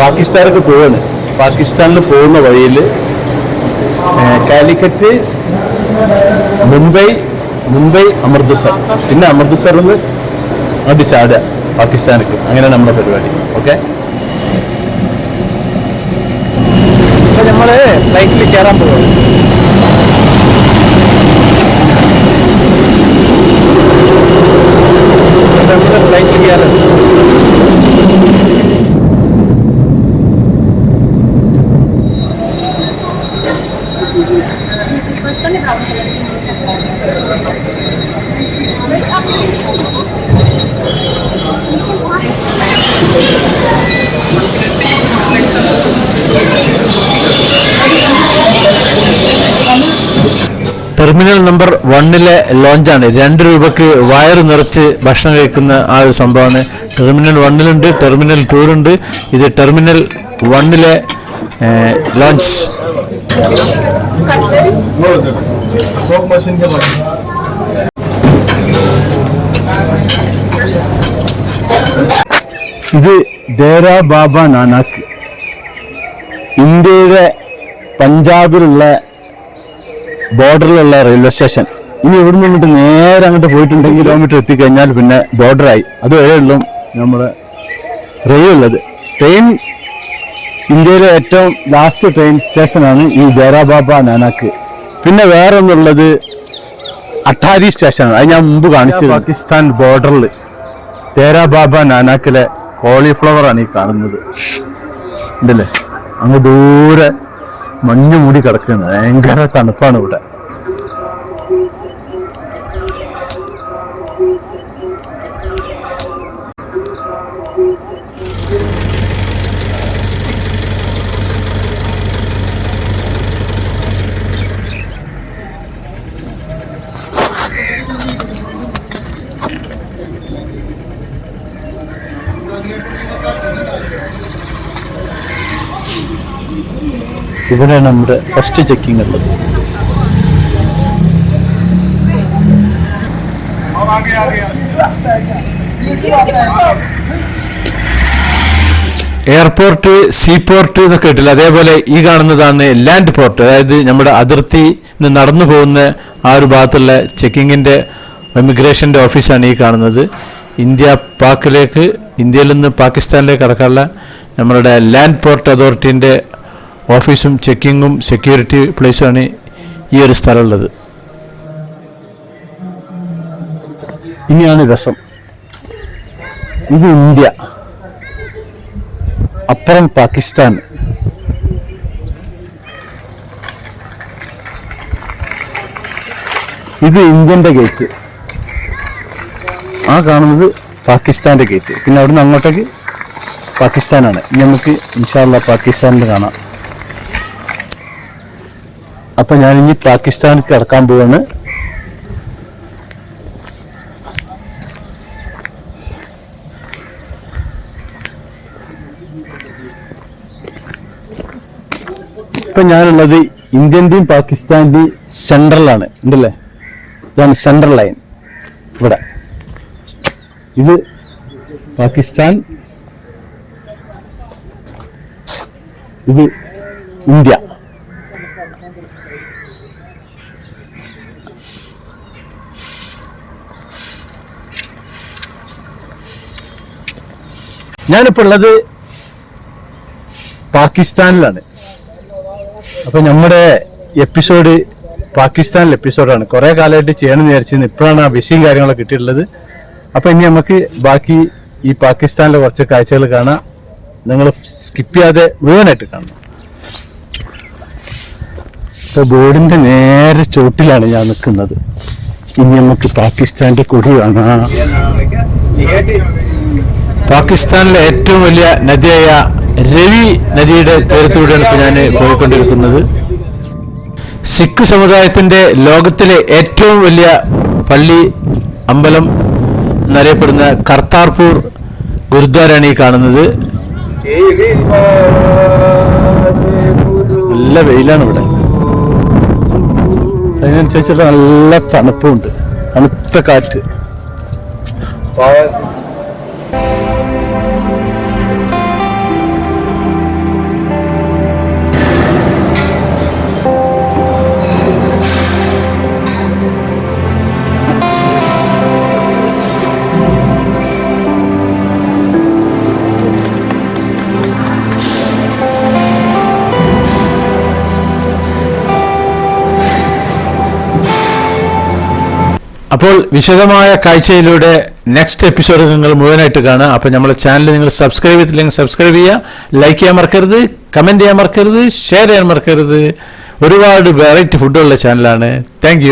പാകിസ്ഥാനൊക്കെ പോവാണ്. പാകിസ്ഥാനിൽ പോകുന്ന വഴിയിൽ കാലിക്കറ്റ് മുംബൈ മുംബൈ അമൃത്സർ. പിന്നെ അമൃത്സറിൽ നിന്ന് അങ്ങോട്ട് ചാടുക പാകിസ്ഥാനിക്ക് അങ്ങനെയാണ് നമ്മുടെ പരിപാടി. ഓക്കെ? നമ്മൾ ഫ്ലൈറ്റിൽ കയറാൻ പോകും നമ്മുടെ ഫ്ലൈറ്റിൽ കയറാൻ ടെർമിനൽ നമ്പർ വണ്ണിലെ ലോഞ്ചാണ്. രണ്ട് രൂപക്ക് വയറ് നിറച്ച് ഭക്ഷണം കഴിക്കുന്ന ആ ഒരു സംഭവമാണ്. ടെർമിനൽ വണ്ണിലുണ്ട് ടെർമിനൽ ടൂറുണ്ട് ഇത് ടെർമിനൽ വണ്ണിലെ ലോഞ്ച്. ഇത് ദേര ബാബ നാനാക്ക്. ഇന്ത്യയുടെ പഞ്ചാബിലുള്ള ബോർഡറിലുള്ള റെയിൽവേ സ്റ്റേഷൻ. ഇനി ഇവിടെ നിന്നിട്ട് നേരെ അങ്ങോട്ട് പോയിട്ടുണ്ടെങ്കിൽ കിലോമീറ്റർ എത്തിക്കഴിഞ്ഞാൽ പിന്നെ ബോർഡറായി അതുവരെ ഉള്ളൂ നമ്മുടെ റെയിൽ ഉള്ളത്. ട്രെയിൻ ഇന്ത്യയിലെ ഏറ്റവും ലാസ്റ്റ് ട്രെയിൻ സ്റ്റേഷനാണ് ഈ ദേര നാനാക്ക്. പിന്നെ വേറെ ഒന്നുള്ളത് അട്ടാരി സ്റ്റേഷനാണ് അത് ഞാൻ മുമ്പ് കാണിച്ചത് പാകിസ്ഥാൻ ബോർഡറിൽ തേരാ ബാബ നാനാക്കിലെ കോളിഫ്ലവർ ആണ് ഈ കാണുന്നത്. ഉണ്ടല്ലേ അങ്ങ് ദൂരെ മഞ്ഞ് മൂടി കിടക്കുന്നത് ഭയങ്കര തണുപ്പാണ് ഇവിടെ. ഇവിടെയാണ് നമ്മുടെ ഫസ്റ്റ് ചെക്കിംഗ് ഉള്ളത്. എയർപോർട്ട് സീപോർട്ട് എന്നൊക്കെ കിട്ടില്ല? അതേപോലെ ഈ കാണുന്നതാണ് ലാൻഡ് പോർട്ട് അതായത് നമ്മുടെ അതിർത്തി നടന്നു പോകുന്ന ആ ഒരു ഭാഗത്തുള്ള ചെക്കിങ്ങിന്റെ ഇമിഗ്രേഷന്റെ ഓഫീസാണ് ഈ കാണുന്നത്. ഇന്ത്യ പാക്കിലേക്ക് ഇന്ത്യയിൽ നിന്ന് പാകിസ്ഥാനിലേക്ക് കടക്കാനുള്ള നമ്മളുടെ ലാൻഡ് പോർട്ട് അതോറിറ്റീന്റെ ഓഫീസും ചെക്കിങ്ങും സെക്യൂരിറ്റി പ്ലേസുമാണ് ഈ ഒരു സ്ഥലമുള്ളത്. ഇനിയാണ് രസം. ഇത് ഇന്ത്യ. അപ്പുറം പാകിസ്ഥാൻ. ഇത് ഇന്ത്യന്റെ ഗേറ്റ്. ആ കാണുന്നത് പാകിസ്ഥാന്റെ ഗേറ്റ്. പിന്നെ അവിടുന്ന് അങ്ങോട്ടേക്ക് പാകിസ്ഥാനാണ്. ഇനി നമുക്ക് ഇൻഷാല്ല പാകിസ്ഥാനിൽ കാണാം. അപ്പൊ ഞാൻ ഇനി പാകിസ്ഥാനിൽ കിടക്കാൻ പോവാണ്. ഇപ്പൊ ഞാനുള്ളത് ഇന്ത്യന്റെയും പാകിസ്ഥാന്റെയും സെൻട്രലാണ്. ഉണ്ടല്ലേ? ഇതാണ് സെൻട്രൽ ലൈൻ. ഇവിടെ. ഇത് പാകിസ്ഥാൻ. ഇത് ഇന്ത്യ. ഞാനിപ്പോ ഉള്ളത് പാകിസ്ഥാനിലാണ്. അപ്പൊ നമ്മുടെ എപ്പിസോഡ് പാകിസ്ഥാനിലെ എപ്പിസോഡാണ് കുറെ കാലമായിട്ട് ചെയ്യണമെന്ന് വിചാരിച്ചിരുന്നു. ഇപ്പോഴാണ് ആ വിഷയം കാര്യങ്ങളൊക്കെ കിട്ടിയിട്ടുള്ളത്. അപ്പൊ ഇനി നമുക്ക് ബാക്കി ഈ പാകിസ്ഥാനിലെ കുറച്ച് കാഴ്ചകൾ കാണാം. നിങ്ങൾ സ്കിപ്പ് ചെയ്യാതെ മുഴുവനായിട്ട് കാണണം. ഇപ്പൊ ബോർഡിന്റെ നേരെ ചോട്ടിലാണ് ഞാൻ നിൽക്കുന്നത്. ഇനി നമുക്ക് പാകിസ്ഥാന്റെ കൊടി കാണാം. പാകിസ്ഥാനിലെ ഏറ്റവും വലിയ നദിയായ രവി നദിയുടെ തീരത്തൂടെയാണ് ഇപ്പോൾ ഞാൻ പോയിക്കൊണ്ടിരിക്കുന്നത്. സിഖ് സമുദായത്തിന്റെ ലോകത്തിലെ ഏറ്റവും വലിയ പള്ളി അമ്പലം എന്നറിയപ്പെടുന്ന കർത്താർപൂർ ഗുരുദ്വാരയാണ് ഈ കാണുന്നത്. നല്ല വെയിലാണ് ഇവിടെ. അതിനനുസരിച്ചുള്ള നല്ല തണുപ്പുണ്ട് തണുത്ത കാറ്റ്. അപ്പോൾ വിശദമായ കാഴ്ചയിലൂടെ നെക്സ്റ്റ് എപ്പിസോഡ് നിങ്ങൾ മുഴുവനായിട്ട് കാണുക. അപ്പോൾ നമ്മുടെ ചാനൽ നിങ്ങൾ സബ്സ്ക്രൈബ് ചെയ്തില്ലെങ്കിൽ സബ്സ്ക്രൈബ് ചെയ്യുക. ലൈക്ക് ചെയ്യാൻ മറക്കരുത്. കമന്റ് ചെയ്യാൻ മറക്കരുത്. ഷെയർ ചെയ്യാൻ മറക്കരുത്. ഒരുപാട് വെറൈറ്റി ഫുഡുള്ള ചാനലാണ് താങ്ക്